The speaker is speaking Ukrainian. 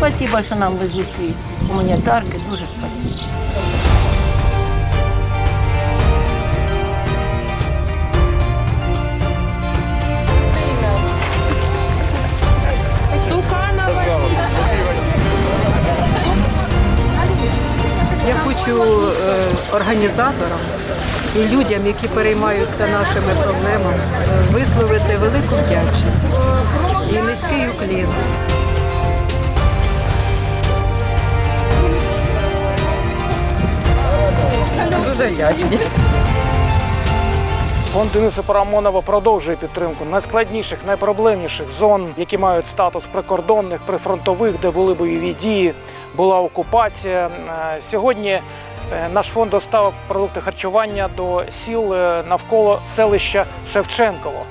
спасибо, що нам везуть гуманітарки. Дуже спасибо. Я хочу е, організаторам і людям, які переймаються нашими проблемами, е, висловити велику вдячність і низький уклін. Вдячні. Фонд Дениса Парамонова продовжує підтримку найскладніших, найпроблемніших зон, які мають статус прикордонних, прифронтових, де були бойові дії, була окупація. Е, Сьогодні е, наш фонд доставив продукти харчування до сіл е, навколо селища Шевченково.